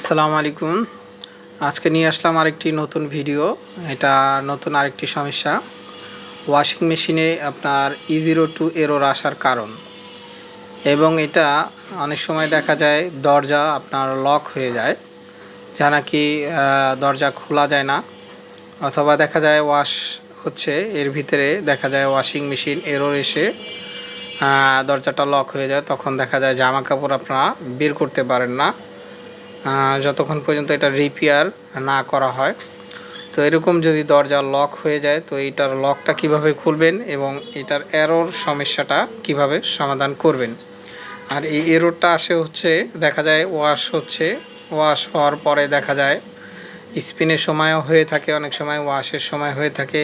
আসসালামু আলাইকুম। আজকে নিয়ে আসলাম আরেকটি নতুন ভিডিও। এটা নতুন আরেকটি সমস্যা। ওয়াশিং মেশিনে আপনার ই জিরো টু এরোর আসার কারণ। এবং এটা অনেক সময় দেখা যায় দরজা আপনার লক হয়ে যায়, যা নাকি দরজা খোলা যায় না। অথবা দেখা যায় ওয়াশ হচ্ছে, এর ভিতরে দেখা যায় ওয়াশিং মেশিন এরোর এসে দরজাটা লক হয়ে যায়। তখন দেখা যায় জামা কাপড় আপনারা বের করতে পারেন না। যতক্ষণ পর্যন্ত এটা রিপেয়ার না করা হয়। তো এরকম যদি দরজা লক হয়ে যায়, তো এইটার লকটা কীভাবে খুলবেন এবং এটার এরর সমস্যাটা কীভাবে সমাধান করবেন? আর এই এররটা আসে হচ্ছে, দেখা যায় ওয়াশ হচ্ছে ওয়াশ হওয়ার পরে দেখা যায় স্পিনের সময়ও হয়ে থাকে, অনেক সময় ওয়াশের সময় হয়ে থাকে।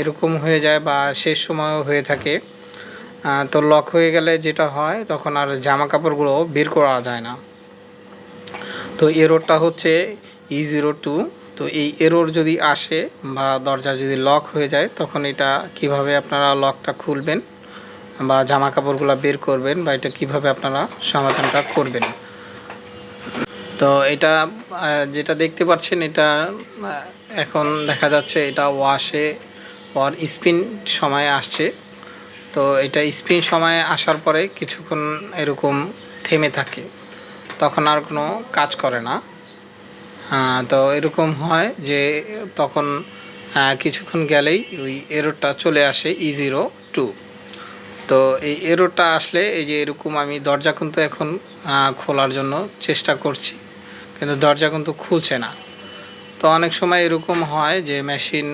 এরকম হয়ে যায় বা শেষ সময়ও হয়ে থাকে। তো লক হয়ে গেলে যেটা হয়, তখন আর জামা কাপড়গুলো বের করা যায় না। তো এরোরটা হচ্ছে ই জিরো টু তো এই এরোর যদি আসে বা দরজা যদি লক হয়ে যায়, তখন এটা কীভাবে আপনারা লকটা খুলবেন বা জামা কাপড়গুলো বের করবেন বা এটা কীভাবে আপনারা সমাধানটা করবেন? তো এটা যেটা দেখতে পাচ্ছেন এটা এখন দেখা যাচ্ছে এটা ওয়াশে পর স্পিন সময় আসছে। তো এটা স্পিন সময় আসার পরে কিছুক্ষণ এরকম থেমে থাকে। তখন আর কোনো কাজ করে না। তো এরকম হয় যে তখন কিছুক্ষণ গেলেই ওই এরোরটা চলে আসে ই জিরো টু তো এই এরোরটা আসলে এই যে এরকম আমি দরজা কিন্তু এখন খোলার জন্য চেষ্টা করছি, কিন্তু দরজা কিন্তু খুলছে না। তো অনেক সময় এরকম হয় যে মেশিন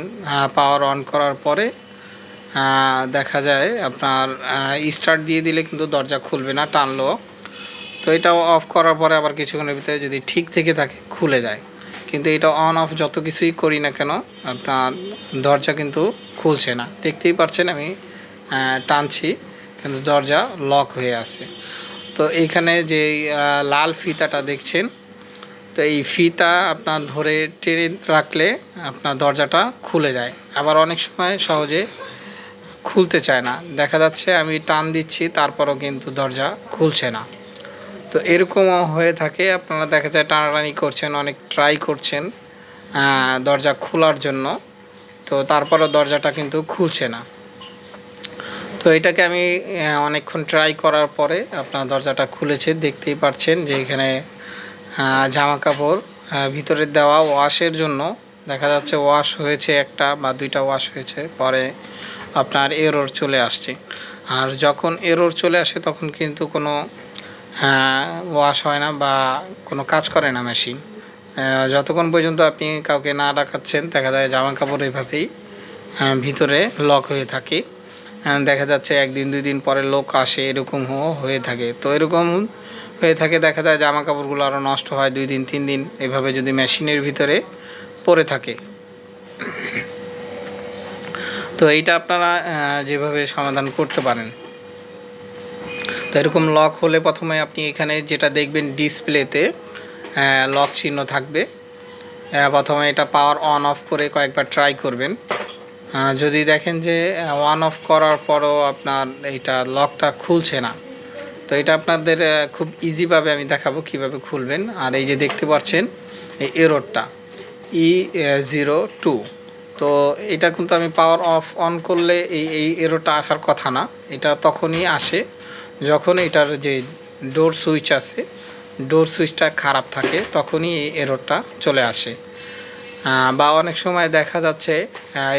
পাওয়ার অন করার পরে দেখা যায় আপনার স্টার্ট দিয়ে দিলে কিন্তু দরজা খুলবে না, টানলো। তো এটা অফ করার পরে আবার কিছুক্ষণের ভিতরে যদি ঠিক থেকে থাকে, খুলে যায়। কিন্তু এটা অন অফ যত কিছুই করি না কেন, আপনার দরজা কিন্তু খুলছে না। দেখতেই পারছেন আমি টানছি, কিন্তু দরজা লক হয়ে আছে। তো এইখানে যে লাল ফিতাটা দেখছেন, তো এই ফিতা আপনার ধরে টেনে রাখলে আপনার দরজাটা খুলে যায়। আবার অনেক সময় সহজে খুলতে চায় না। দেখা যাচ্ছে আমি টান দিচ্ছি, তারপরও কিন্তু দরজা খুলছে না। তো এরকমও হয়ে থাকে, আপনারা দেখা যায় টানাটানি করছেন, অনেক ট্রাই করছেন দরজা খোলার জন্য। তো তারপরও দরজাটা কিন্তু খুলছে না। তো এটাকে আমি অনেকক্ষণ ট্রাই করার পরে আপনার দরজাটা খুলেছে, দেখতেই পাচ্ছেন যে এখানে জামা কাপড় ভিতরে দেওয়া ওয়াশের জন্য দেখা যাচ্ছে ওয়াশ হয়েছে একটা বা দুইটা ওয়াশ হয়েছে, পরে আপনার এরর চলে আসছে। আর যখন এরর চলে আসে, তখন কিন্তু কোনো ওয়াশ হয় না বা কোনো কাজ করে না মেশিন যতক্ষণ পর্যন্ত আপনি কাউকে না ডাকাচ্ছেন, দেখা যায় জামা কাপড় এভাবেই ভিতরে লক হয়ে থাকে। দেখা যাচ্ছে একদিন দুই দিন পরে লোক আসে, এরকম হয়ে থাকে। তো এরকম হয়ে থাকে, দেখা যায় জামা কাপড়গুলো আরও নষ্ট হয় দুই দিন, তিন দিন, এভাবে যদি মেশিনের ভিতরে পড়ে থাকে। তো এইটা আপনারা যেভাবে সমাধান করতে পারেন। তো এরকম লক হলে প্রথমে আপনি এখানে যেটা দেখবেন ডিসপ্লেতে লক চিহ্ন থাকবে। প্রথমে এটা পাওয়ার অন অফ করে কয়েকবার ট্রাই করবেন। যদি দেখেন যে অন অফ করার পরও আপনার এইটা লকটা খুলছে না। তো এটা আপনাদের খুব ইজিভাবে আমি দেখাবো কীভাবে খুলবেন। আর এই যে দেখতে পাচ্ছেন, এই এরোডটা ই জিরো টু তো এটা কিন্তু আমি পাওয়ার অফ অন করলে এই এই এরোটা আসার কথা না। এটা তখনই আসে। যখন এটার যে ডোর সুইচ আছে ডোর সুইচটা খারাপ থাকে, তখনই এই এরোরটা চলে আসে। বা অনেক সময় দেখা যাচ্ছে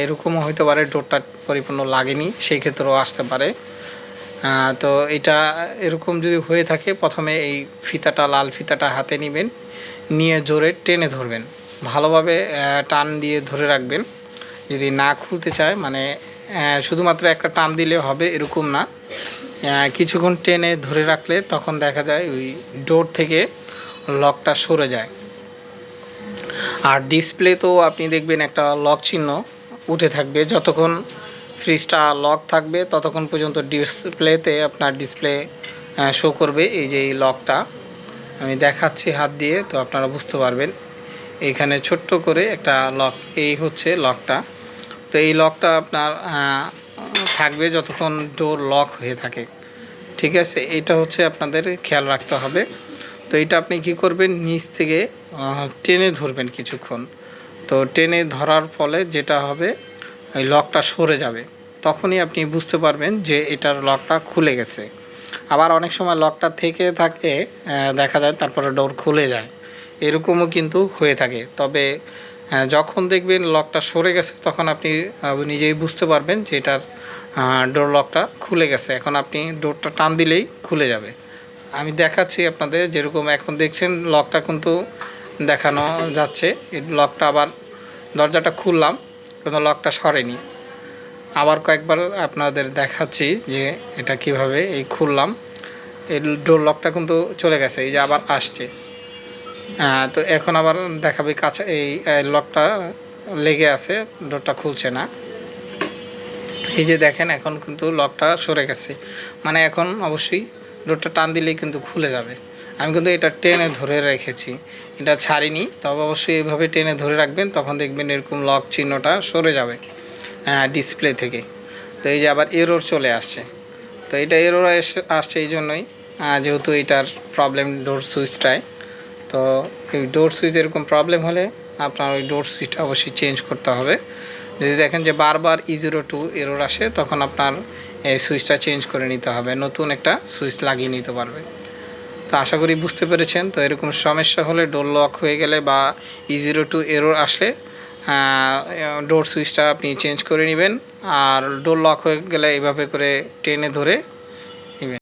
এরকমও হতে পারে ডোরটা পরিপূর্ণ লাগেনি, সেই ক্ষেত্রেও আসতে পারে। তো এটা এরকম যদি হয়ে থাকে, প্রথমে এই ফিতাটা, লাল ফিতাটা হাতে নেবেন, নিয়ে জোরে টেনে ধরবেন। ভালোভাবে টান দিয়ে ধরে রাখবেন। যদি না খুলতে চায় মানে শুধুমাত্র একটা টান দিলে হবে এরকম না। কিছুক্ষণ টেনে ধরে রাখলে তখন দেখা যায় ওই ডোর থেকে লকটা সরে যায়। আর ডিসপ্লে তো আপনি দেখবেন একটা লক চিহ্ন উঠে থাকবে। যতক্ষণ ফ্রিজটা লক থাকবে, ততক্ষণ পর্যন্ত ডিসপ্লেতে আপনার ডিসপ্লে শো করবে এই যে এই লকটা আমি দেখাচ্ছি হাত দিয়ে, তো আপনারা বুঝতে পারবেন। এখানে ছোট্ট করে একটা লক এই হচ্ছে লকটা তো এই লকটা আপনার থাকবে যতক্ষণ ডোর লক হয়ে থাকে। ঠিক আছে? এটা হচ্ছে আপনাদের খেয়াল রাখতে হবে। তো এটা আপনি কি করবেন? নিচ থেকে টেনে ধরবেন কিছুক্ষণ। তো টেনে ধরার ফলে যেটা হবে ওই লকটা সরে যাবে। তখনই আপনি বুঝতে পারবেন যে এটার লকটা খুলে গেছে। আবার অনেক সময় লকটা থেকে থাকে দেখা যায় তারপরে ডোর খুলে যায়। এরকমও কিন্তু হয়ে থাকে। তবে যখন দেখবেন লকটা সরে গেছে, তখন আপনি নিজেই বুঝতে পারবেন যে এটার ডোর লকটা খুলে গেছে। এখন আপনি ডোরটা টান দিলেই খুলে যাবে। আমি দেখাচ্ছি আপনাদের যেরকম এখন দেখছেন লকটা কিন্তু দেখানো যাচ্ছে। এই লকটা আবার দরজাটা খুললাম কিন্তু লকটা সরেনি। আবার কয়েকবার আপনাদের দেখাচ্ছি যে এটা কীভাবে এই খুললাম। এই ডোর লকটা কিন্তু চলে গেছে এই যে আবার আসছে। আহ, তো এখন আবার দেখাবে কাছে এই লকটা লেগে আছে ডোরটা খুলছে না। এই যে দেখেন, এখন কিন্তু লকটা সরে গেছে। মানে এখন অবশ্যই ডোরটা টান দিলেই কিন্তু খুলে যাবে। আমি কিন্তু এটা টেনে ধরে রেখেছি। এটা ছাড়িনি, তবে অবশ্যই এইভাবে টেনে ধরে রাখবেন, তখন দেখবেন এরকম লক চিহ্নটা সরে যাবে ডিসপ্লে থেকে। তো এই যে আবার এরোর চলে আসছে। তো এটা এরোর এসে আসছে এই জন্যই যেহেতু এটার প্রবলেম ডোর সুইচটায় তো এই ডোর সুইচ এরকম প্রবলেম হলে আপনার ওই ডোর সুইচটা অবশ্যই চেঞ্জ করতে হবে। যদি দেখেন যে বারবার ই জিরো টু এরোর আসে, তখন আপনার এই সুইচটা চেঞ্জ করে নিতে হবে, নতুন একটা সুইচ লাগিয়ে নিতে পারবে। তো আশা করি বুঝতে পেরেছেন। তো এরকম সমস্যা হলে ডোর লক হয়ে গেলে বা ই জিরো টু এরোর আসলে ডোর সুইচটা আপনি চেঞ্জ করে নেবেন। আর ডোর লক হয়ে গেলে এভাবে করে টেনে ধরে